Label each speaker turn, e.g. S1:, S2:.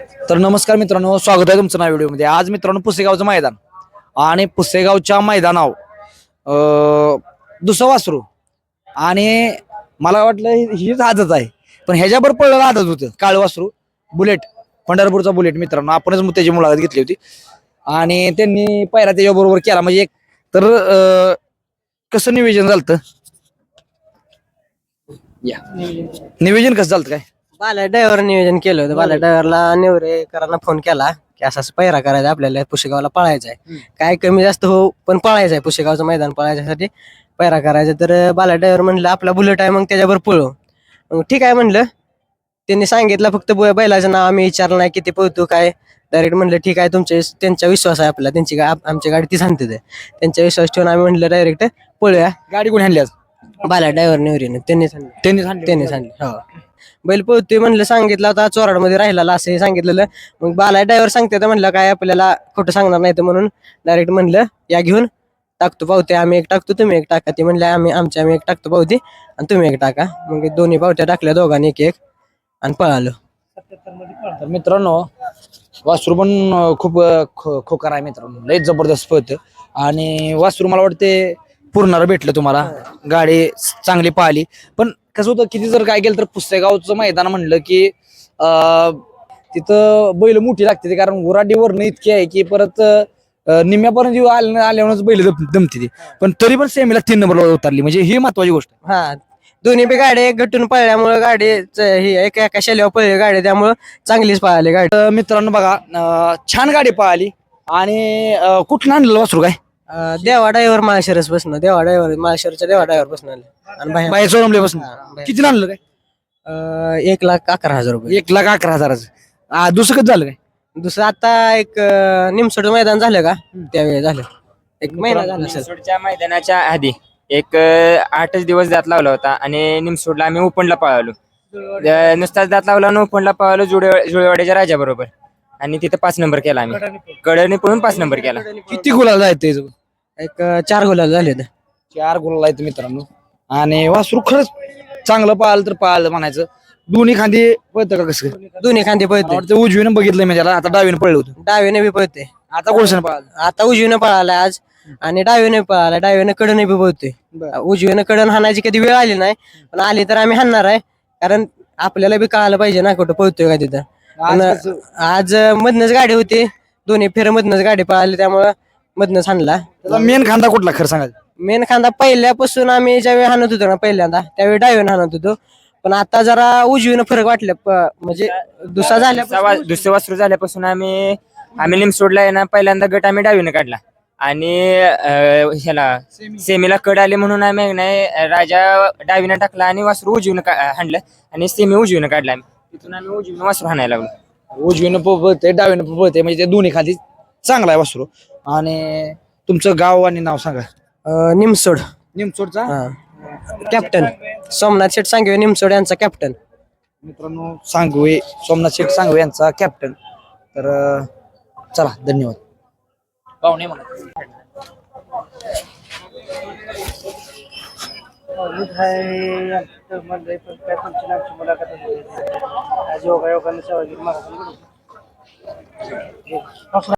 S1: तर नमस्कार मित्रांनो स्वागत आहे तुमचं नाव व्हिडिओमध्ये. आज मित्रांनो पुसेगावचं मैदान आणि पुसेगावच्या मैदानाव दुसरं वासरू आणि मला वाटलं हीच आदत आहे. पण ह्याच्यावर पडलेलं आदत होतं काळ वासरू बुलेट पंढरपूरचा बुलेट मित्रांनो. आपणच त्याची मुलाखत घेतली होती. आणि त्यांनी पायरा त्याच्याबरोबर केला. म्हणजे एक तर अं, कसं नियोजन झालं या. नियोजन कसं झालं काय?
S2: बाला ड्रायव्हर नियोजन केलं होतं. बाला ड्रायव्हरला नेवरेकरांना फोन केला की असं असं पैरा करायचा आपल्याला पुशेगावला पळायचा आहे. काय कमी जास्त हो पण पळायचं आहे पुशेगावचं मैदान पळायच्यासाठी पैरा करायचा. तर बाला ड्रायव्हर म्हणलं आपला बुलेट आहे मग त्याच्यावर पळू. मग ठीक आहे म्हणलं. त्यांनी सांगितलं फक्त ब- बैलाचं नाव आम्ही विचारलं नाही किती पळतो काय? डायरेक्ट म्हणलं ठीक आहे तुमचे त्यांचा विश्वास आहे आपला त्यांची आमची गाडी ती सांगते ते. त्यांचा विश्वास ठेवून आम्ही म्हणलं डायरेक्ट पळूया.
S1: गाडी कोणी आणली आज?
S2: बाला ड्रायव्हर नेवरीनं त्यांनी सांगितलं
S1: त्यांनी सांगितलं
S2: त्याने सांगितलं हो. बैल पळतोय म्हणलं सांगितलं आता चोराडमध्ये राहिला असं हे सांगितलेलं. मग बाला ड्रायव्हर सांगते तर म्हणलं काय आपल्याला खोटं सांगणार नाही तर म्हणून. डायरेक्ट म्हणलं या घेऊन टाकतो पावते आम्ही एक टाकतो तुम्ही एक टाका. ते म्हणले आम्ही आमच्या आम्ही एक टाकतो पावते आणि तुम्ही एक टाका. मग दोन्ही पावत्या टाकल्या दोघांनी एक एक आणि पळालो.
S1: तर मित्रांनो वासरू पण खूप खो खोकार आहे मित्रांनो. लय जबरदस्त पळतं आणि वासरू मला वाटते पूर्णार भेटलं तुम्हाला. गाडी चांगली पाहिली. पण कसं होतं किती जर काय केलं तर पुसेगावचं मैदान म्हणलं की अं, तिथं बैल मोठी लागते. ते कारण गुराडीवरनं इतकी आहे की परत अं, निम्म्यापर्यंत आल्यावरच बैल दम- दमते ती. पण तरी पण सेमीला तीन नंबरला उतरली. म्हणजे ही महत्वाची गोष्ट आहे.
S2: हा. दोन्ही बी गाडी एक गटून पळल्यामुळे गाडी ही एका एका शेल्यावर पळली गाडी. त्यामुळे चांगलीच पळाली गाडी.
S1: तर मित्रांनो बघा अं, छान गाडी पळाली. आणि अं, कुठलं आणलं वासरू काय?
S2: अं, देवा ड्रायव्हर माळशिरस बसणं देवा ड्रायव्हर माळशिरच्या देवा ड्रायव्हर बसणं आणि बाहेर
S1: बाहेर
S2: बाहेर.
S1: किती आणलं काय?
S2: अं, एक लाख अकरा हजार रुपये.
S1: एक लाख अकरा हजाराचं. आ, दुसरं कधी झालं काय?
S2: दुसरं आता एक निमसोड मैदान झालं का? त्यावेळी झालं. एक महिना झाला असेल.
S3: निमसोडच्या मैदानाच्या आधी एक अं, आठच दिवस दात लावला होता आणि निमसोडला आम्ही ओपनला पळालो. अं, नुसताच दात लावला आणि ओपनला पळालो जुळे जुळेवाड्याच्या राजा बरोबर आणि तिथे पाच नंबर केला आम्ही. कडनी पळून. पाच नंबर केला.
S1: किती गुलाल जायचं
S2: एक चार गुलाल झाले
S1: चार गुलाल आहेत मित्रांनो. आणि वासरू खरंच चांगलं पाहिलं तर पाहिलं म्हणायचं. दोन्ही खांदी पळतं का कसं?
S2: दोन्ही खांदे पळते
S1: वाटतं उजवीनं बघितलंय मी त्याला. आता डावीनं पळलं होतं.
S2: डावीने बी पळते
S1: आता गोळशानं पाहिलं
S2: आता उजवीनं पळाला आज. आणि डावीने पळाला. डावीने कडने बी पळतोय. उजवीनं कडन हाणायची कधी वेळ आली नाही पण आली तर आम्ही हाणणार आहे. कारण आपल्याला बी कळायला पाहिजे ना कुठं पळतोय का तिथं.
S1: आज
S2: मधनच गाडी होती. दोन्ही फेर मधनच गाडी पळाली. त्यामुळं मधनच हाणला
S1: त्याचा मेन खांदा कुठला? खरं सांगायचं.
S2: मेन खांदा पहिल्यापासून आम्ही ज्यावेळी हाणत होतो ना पहिल्यांदा त्यावेळी डावीनं हाणत होतो. पण आता जरा उजवीनं फरक वाटलं प- म्हणजे दुसरा झाल्या
S3: दुसरा वा- दुसरं वासरू झाल्यापासून आम्ही आम्ही निमसोडला आहे ना पहिल्यांदा गट आम्ही डावीनं काढला. आणि अं, ह्याला सेमीला कड आले म्हणून आम्ही आहे नाही राजा डावीनं टाकला आणि वासरू उजवीनं का- हाणलं. आणि सेमी उजवीनं काढला आम्ही. तिथून आम्ही उजवीनं वासरू हाणायला लागलो.
S1: उजवीनं प- पळते डावीनं प- पळते म्हणजे ते दोन्ही खांदी चांगला आहे वासरू. आणि तुमचं गाव आणि नाव सांगा.
S2: अं, निमसोड.
S1: निमचोडचा
S2: कॅप्टन. सोमनाथ शेठ सांगवे निमसोड यांचा कॅप्टन.
S1: मित्रांनो सांगवे सोमनाथ शेठ सांगवे यांचा कॅप्टन. तर अं, चला धन्यवाद. पाहुणे म्हणा.